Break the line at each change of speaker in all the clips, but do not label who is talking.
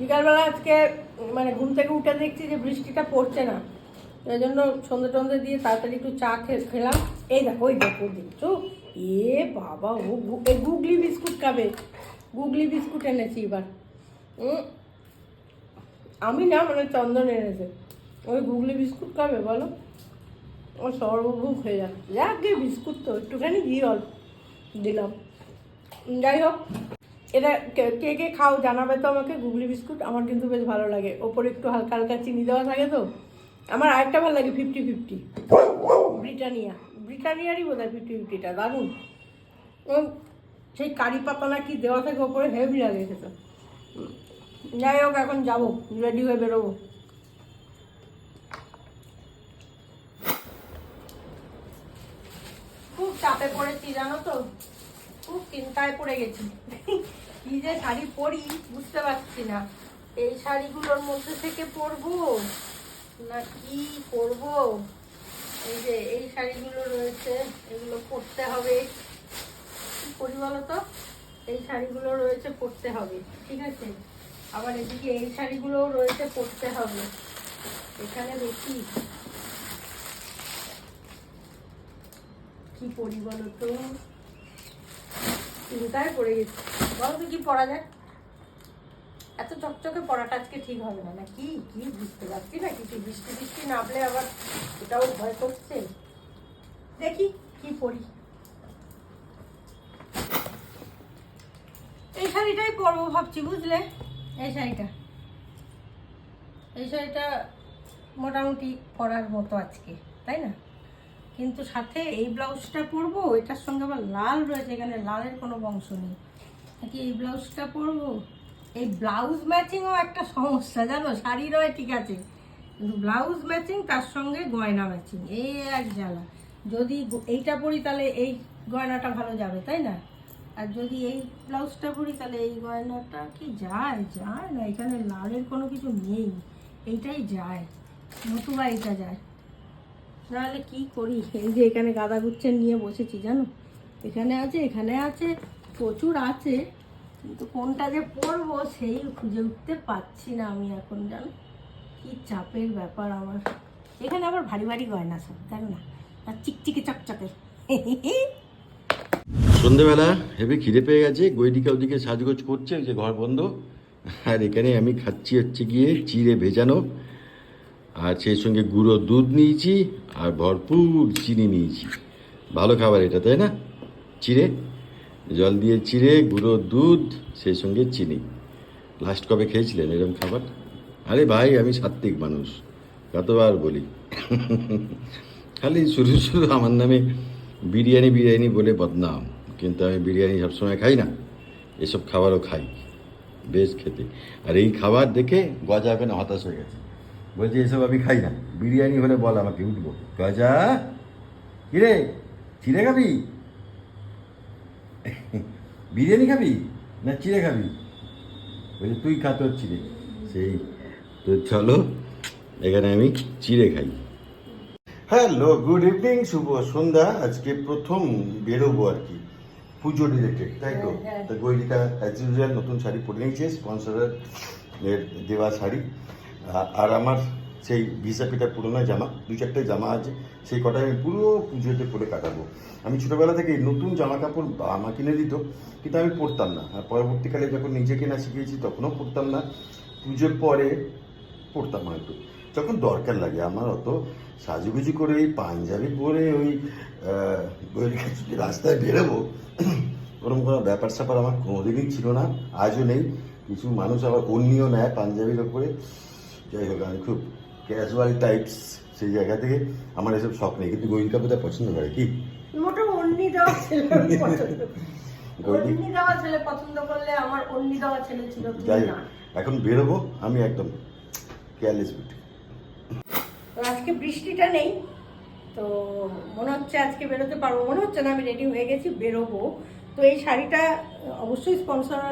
বিকালবেলা আজকে মানে ঘুম থেকে উঠে দেখছি যে বৃষ্টিটা পড়ছে না। ওই জন্য সন্ধে টন্ধে দিয়ে তাড়াতাড়ি একটু চা খেয়ে খেলাম। এই দেখো ওই দেখো, দেখছ? এ বাবা, ও এই গুগলি বিস্কুট খাবে। গুগলি বিস্কুট এনেছি এবার। আমি না মানে চন্দন এনেছে। ওই গুগলি বিস্কুট খাবে, বলো? ও সর্বভূক হয়ে যাচ্ছে যাক বিস্কুট তো একটুখানি ঘি অল্প দিলাম। যাই হোক। এটা কে- কে খাও জানাবে তো আমাকে গুগলি বিস্কুট আমার কিন্তু বেশ ভালো লাগে। ওপরে একটু হালকা হালকা চিনি দেওয়া থাকে তো। আমার আরেকটা ভালো লাগে ফিফটি ফিফটি ব্রিটানিয়া। ব্রিটানিয়ারই বোধ হয় ফিফটি ফিফটিটা দারুণ। উম, সেই কারি পাতা না কি দেওয়া থাকে ওপরে হেভি লাগে উম, যাই হোক এখন যাব রেডি হয়ে বেরোবো। খুব চাপে পড়েছি জানো তো? খুব চিন্তায় পড়ে গেছি। কি যে শাড়ি পরি বুঝতে পারছি না। এই শাড়িগুলোর মধ্যে থেকে পরবো? না কি করব এই যে এই শাড়িগুলো রয়েছে, এগুলো পরতে হবে। কি করি বলো তো? এই শাড়িগুলো রয়েছে পরতে হবে, ঠিক আছে? আবার এদিকে এই শাড়িগুলোও রয়েছে পরতে হবে। এখানে দেখি। কি পরি বলো তো? চিন্তায় পড়ে গেছি। বলো তো কি পড়া যায়? এত চকচকে পড়াটা আজকে ঠিক হবে না। না কি কি বুঝতে পারছি না, কিছু বৃষ্টি বৃষ্টি নামলে আবার এটাও ভয় করছে। দেখি কি পড়ি। এই শাড়িটাই পরবো ভাবছি, বুঝলে? এই শাড়িটা। এই শাড়িটা মোটামুটি পরার মতো আজকে, তাই না? কিন্তু সাথে এই ব্লাউজটা পরবো, এটার সঙ্গে আবার লাল রয়েছে, এখানে লালের কোনো বংশ নেই। নাকি এই ব্লাউজটা পরবো? এই ব্লাউজ ম্যাচিংও একটা সমস্যা, জানো? শাড়ি রয় ঠিক আছে। কিন্তু ব্লাউজ ম্যাচিং, তার সঙ্গে গয়না ম্যাচিং এই এক জ্বালা। যদি এইটা পরি, তাহলে এই গয়নাটা ভালো যাবে, তাই না? আর যদি এই ব্লাউজটা পরি, তাহলে এই গয়নাটা কি যায়? যায় না, এখানে লালের কোনো কিছু নেই। এইটাই যায়, নতুবা এটা যায়। নাহলে কি করি? এই যে এখানে গাদা গুচ্ছেন নিয়ে বসেছি, জানো? এখানে আছে এখানে আছে, প্রচুর আছে। কিন্তু কোনটা যে পরবো সেই খুঁজে উঠতে পারছি না আমি এখন, জানো? কি চাপের ব্যাপার আমার। এখানে আবার ভারী ভারী গয়না সব দেখো না? আর চিকচিকে চকচকে।
সন্ধেবেলা হেভি খিদে পেয়ে গেছে গৈদিকা ওদিকে সাজগোজ করছে যে ঘর বন্ধ। আর এখানে আমি খাচ্ছি হচ্ছে গিয়ে চিড়ে ভেজানো। আর সেই সঙ্গে গুঁড়ো দুধ নিয়েছি আর ভরপুর চিনি নিয়েছি। ভালো খাবার এটা, তাই না? চিড়ে? জল দিয়ে চিড়ে, গুঁড়ো দুধ, সেই সঙ্গে চিনি। লাস্ট কবে খেয়েছিলেন এরকম খাবার? আরে ভাই, আমি সাত্ত্বিক মানুষ, কতবার বলি। খালি শুরু শুরু আমার নামে বিরিয়ানি বিরিয়ানি বলে বদনাম, কিন্তু আমি বিরিয়ানি সবসময় খাই না, এসব খাবারও খাই, বেশ খেতে। আর এই খাবার দেখে গজা ওখানে হতাশ হয়ে গেছে। বলছে এসব আমি খাই না। বিরিয়ানি হলে বল আমাকে উঠবো। গজা? কিরে? চিড়ে খাবি? বিরিয়ানি খাবি? না চিড়ে খাবি? বলছে তুই খা তোর চিড়ে। সেই তো চলো এখানে আমি চিড়ে খাই। হ্যালো গুড ইভিনিং শুভ সন্ধ্যা। আজকে প্রথম বেরোবো আর কি পুজো রিলেটেড তাই তো?
হ্যাঁ, হ্যাঁ।
তা অ্যাজ ইউজুয়াল নতুন শাড়ি পরে নিয়েছে স্পন্সরের দেওয়া শাড়ি। আর আমার সেই ভিসা পিটা পুরোনো জামা দুই চারটে জামা আছে, সেই কটা আমি পুরো পুজোতে পরে কাটাবো। আমি ছোটোবেলা থেকে নতুন জামা কাপড় বাবা মা কিনে দিত, কিন্তু আমি পরতাম না। আর পরবর্তীকালে যখন নিজে কেনা শিখেছি, তখনও পরতাম না। পুজোর পরে পড়তাম হয়তো। যখন দরকার লাগে, আমার অত সাজুগুজু করে ওই পাঞ্জাবি পরে ওই রাস্তায় বেরোবো, ওরকম কোনো ব্যাপার স্যাপার আমার কোনোদিনই ছিল না, আজও নেই। কিছু মানুষ আবার অন্যও নেয় পাঞ্জাবির ওপরে। যাই হোক আমি খুব ক্যাজুয়াল টাইপস সেই জায়গা থেকে আমার এসব শখ নেই। কিন্তু গৈরিকা বোধহয় পছন্দ করে কি?
মোটো অন্যি দেওয়া ছেলে পছন্দ অন্যি দেওয়া ছেলে পছন্দ করলে আমার অন্যি দেওয়া ছেলে ছিল
যাই
না
হোক এখন বেরোবো আমি একদম কেয়ারলেস বিট
তো আজকে বৃষ্টিটা নেই তো মনে হচ্ছে আজকে বেরোতে পারব। মনে হচ্ছে না আমি রেডি হয়ে গেছি বেরোবো। তো এই শাড়িটা অবশ্যই স্পন্সর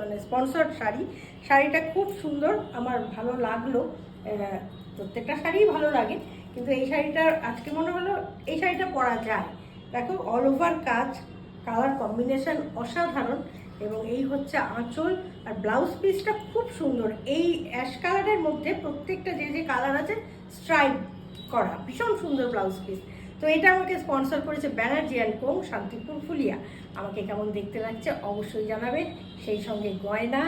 মানে স্পন্সর শাড়ি। শাড়িটা খুব সুন্দর, আমার ভালো লাগল। প্রত্যেকটা শাড়িই ভালো লাগে, কিন্তু এই শাড়িটা আজকে মনে হলো এই শাড়িটা পরা যায়। দেখো অল ওভার কাজ কালার কম্বিনেশন অসাধারণ, এবং এই হচ্ছে আঁচল আর ব্লাউজ পিসটা খুব সুন্দর। এই অ্যাশ কালারের মধ্যে প্রত্যেকটা যে যে কালার আছে স্ট্রাইপ করা। ভীষণ সুন্দর ব্লাউজ পিস তো এটা আমাকে স্পন্সর করেছে ব্যানার্জি অ্যান্ড কোং শান্তিপুর ফুলিয়া। আমাকে কেমন দেখতে লাগছে অবশ্যই জানাবে। সেই সঙ্গে গয়না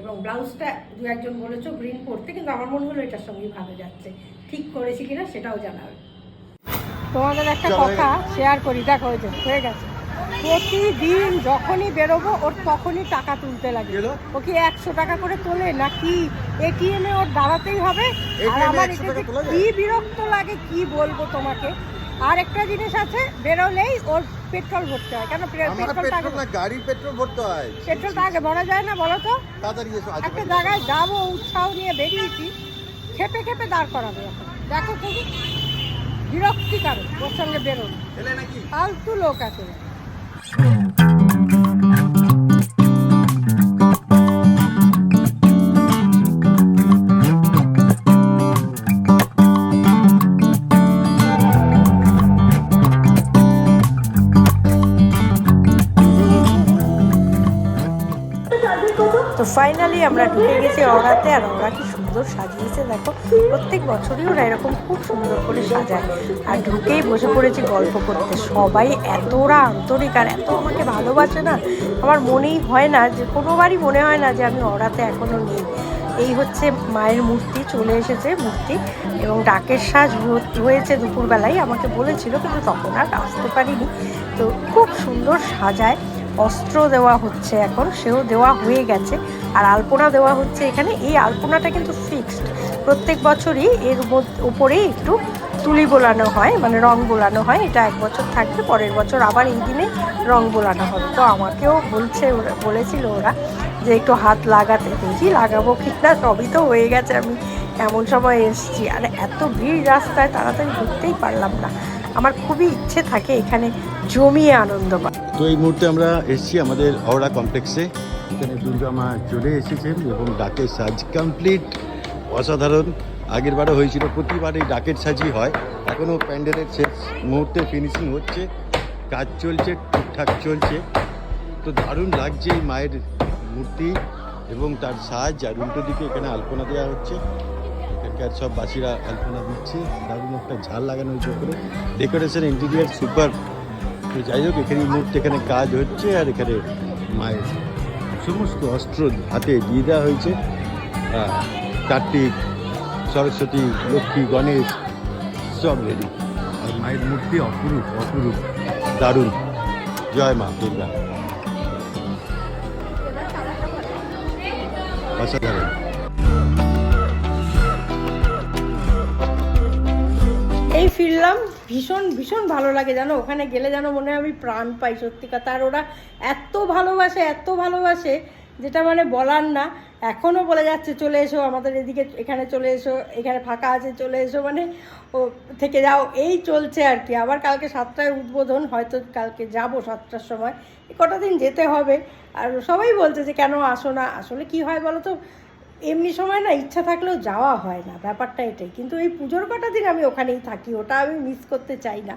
এবং ব্লাউজটা দু একজন বলেছ গ্রিন পরতে কিন্তু আমার মনে হলো এটার সঙ্গেই ভালো যাচ্ছে। ঠিক করেছি কিনা সেটাও জানাবে। তোমাদের একটা কথা শেয়ার করি দেখো হয়ে গেছে। প্রতিদিন যখনই বেরোবো ওর তখনই টাকা তুলতে লাগে। ও কি একশো টাকা করে তোলে নাকি এটিএমে ওর দাঁড়াতেই হবে? আর আমার এটাতে? কি বিরক্ত লাগে কি বলব তোমাকে? আর একটা জিনিস আছে বেরোলেই ওর পেট্রোল ভরতে হয়। কেন?
পেট্রোল না গাড়ির পেট্রোল ভরতে হয়।
পেট্রোলটা আগে ভরা যায় না বলো তো?
আজকে
একটা জায়গায় যাব উৎসাহ নিয়ে বেরিয়েছি খেপে খেপে দাঁড় করাবে এখন। দেখো তুমি বিরক্তিকর ওর সঙ্গে বেরোন। ফালতু লোক আছে Oh. তো ফাইনালি আমরা ঢুকে গেছি অরাতে আর ওরা কি সুন্দর সাজিয়েছে, দেখো। প্রত্যেক বছরই ওরা এরকম খুব সুন্দর করে সাজায়। আর ঢুকেই বসে পড়েছি গল্প করতে। সবাই এতটা আন্তরিক আর এত আমাকে ভালোবাসে না, আমার মনেই হয় না যে, কোনোবারই মনে হয় না যে আমি অরাতে এখনও নেই। এই হচ্ছে মায়ের মূর্তি, চলে এসেছে মূর্তি এবং ডাকের সাজ হয়েছে দুপুরবেলায়। আমাকে বলেছিল, কিন্তু তখন আর আসতে পারিনি। তো খুব সুন্দর সাজায়। অস্ত্র দেওয়া হচ্ছে এখন, সেও দেওয়া হয়ে গেছে। আর আলপনা দেওয়া হচ্ছে এখানে। এই আলপনাটা কিন্তু ফিক্সড প্রত্যেক বছরই এর উপরেই একটু তুলি বোলানো হয় মানে রং বোলানো হয়। এটা এক বছর থাকবে, পরের বছর আবার এই দিনে রং বোলানো হবে। তো আমাকেও বলছে ওরা, বলেছিল ওরা যে একটু হাত লাগাতে। দেখি লাগাবো কি না সবই তো হয়ে গেছে। আমি এমন সময় এসেছি। আর এত ভিড় রাস্তায়, তাড়াতাড়ি ঘুরতেই পারলাম না। আমার খুবই ইচ্ছে থাকে এখানে জমিয়ে আনন্দ
তো এই মুহূর্তে আমরা এসেছি আমাদের হাওড়া কমপ্লেক্সে। এখানে দুর্গা মা চলে এসেছেন এবং ডাকের সাজ কমপ্লিট অসাধারণ। আগের বারও হয়েছিল প্রতিবার এই ডাকের সাজই হয়। এখনও প্যান্ডেলের শেষ মুহূর্তে ফিনিশিং হচ্ছে। কাজ চলছে, ঠিকঠাক চলছে। তো দারুণ লাগছে এই মায়ের মূর্তি এবং তার সাজ। আর উল্টো দিকে এখানে আলপনা দেওয়া হচ্ছে। এখানকার সব বাসীরা আলপনা দিচ্ছে। দারুণ একটা ঝাল লাগানো হয়েছে ওপরে ডেকোরেশন ইন্টেরিয়ার সুপার তো যাই হোক, এখানে মুহূর্তে এখানে কাজ হচ্ছে আর এখানে মায়ের সমস্ত অস্ত্র হাতে দিয়ে দেওয়া হয়েছে। কার্তিক, সরস্বতী, লক্ষ্মী, গণেশ, সব রেডি আর মায়ের মূর্তি অপরূপ অপরূপ। দারুণ। জয় মা দুর্গা। অসাধারণ।
ফিরলাম। ভীষণ ভীষণ ভালো লাগে জানো? ওখানে গেলে যেন মনে হয় আমি প্রাণ পাই সত্যি কথা। আর ওরা এত ভালোবাসে এত ভালোবাসে, যেটা মানে বলার না। এখনও বলে যাচ্ছে, চলে এসো আমাদের এদিকে, এখানে চলে এসো, এখানে ফাঁকা আছে, চলে এসো। মানে ও থেকে যাও, এই চলছে আর কি। আবার কালকে সাতটায় উদ্বোধন, হয়তো কালকে যাব সাতটার সময়। কটা দিন যেতে হবে। আর সবাই বলছে যে, কেন আসো না? আসলে কি হয় বলো তো? এমনি সময় না ইচ্ছা থাকলেও যাওয়া হয় না, ব্যাপারটা এটাই। কিন্তু এই পুজোর কটা দিন আমি ওখানেই থাকি, ওটা আমি মিস করতে চাই না।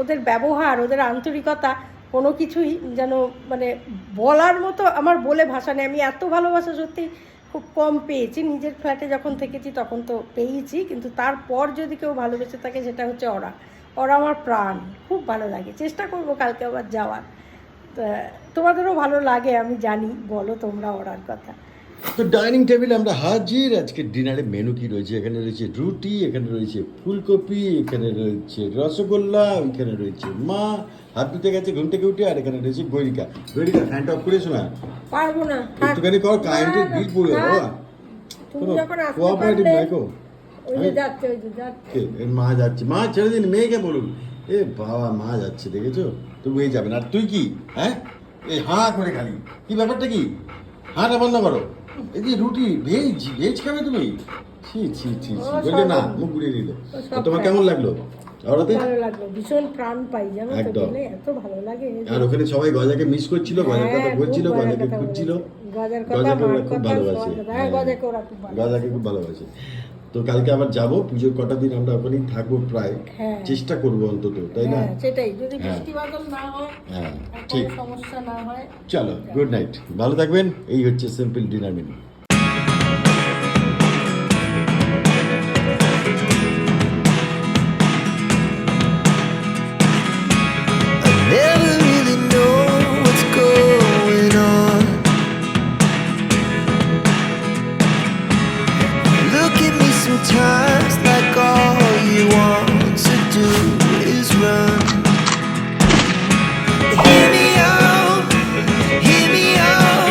ওদের ব্যবহার, ওদের আন্তরিকতা, কোনো কিছুই যেন মানে বলার মতো আমার বলে ভাষা নেই। আমি এত ভালোবাসা সত্যি খুব কম পেয়েছি। নিজের ফ্ল্যাটে যখন থেকেছি তখন তো পেয়েছি, কিন্তু তারপর যদি কেউ ভালোবেসে থাকে সেটা হচ্ছে ওরা। ওরা আমার প্রাণ, খুব ভালো লাগে। চেষ্টা করব কালকে আবার যাওয়ার। তোমাদেরও ভালো লাগে, আমি জানি, বলো তোমরা ওরার কথা।
তো ডাইনিং টেবিলে আমরা হাজির। আজকে ডিনারে মেনু কি রয়েছে? এখানে রয়েছে রুটি এখানে রয়েছে ফুলকপি এখানে রয়েছে রসগোল্লা এখানে রয়েছে মা হাত ধুতে গেছে ঘুম থেকে উঠে আর এখানে রয়েছে গৈরিকা। গৈরিকা ফ্যানটা অফ করেছ না?
পারব না।
একটুখানি কর কারেন্টের বিল পড়বে
না,
বাবা।
তুমি যখন আসতে
কোঅপারেটিভ
পারলে
নয় গো।
ওই যে যাচ্ছে ওই যে যাচ্ছে।
কে? এর মা যাচ্ছে। মা ছেড়ে দিন মেয়েকে বলুন। এ বাবা মা যাচ্ছে দেখেছ? তবু এই যাবেন আর তুই কি? হ্যাঁ? এই হাঁ করে খালি। কি ব্যাপারটা কি? হাঁটা বন্ধ করো। এই যে রুটি ভেজ ভেজ খাবে তুমি? ছি ছি ছি ছি বললে না মুখ ঘুরিয়ে দিল তোমার কেমন লাগল?
ভালো লাগল ভীষণ প্রাণ পাই জানো তো এত ভালো লাগে।
আর ওখানে সবাই গজাকে মিস করছিল গজার কথা
হ্যাঁ,
বলছিল গজাকে খুঁজছিল।
গজার কথা
খুব ভালোবাসে।
হ্যাঁ গজাকে খুব ভালো
গজাকে খুব ভালোবাসে। তো কালকে আবার যাব পুজোর কটা দিন আমরা ওখানেই থাকব প্রায়।
হ্যাঁ।
চেষ্টা করব অন্তত তাই না?
হ্যাঁ সেটাই। যদি
হ্যাঁ।
বৃষ্টি বাদল না হয়
হ্যাঁ ঠিক।
সমস্যা না হয়।
চলো গুড নাইট ভালো থাকবেন। এই হচ্ছে সিম্পল ডিনার মেনু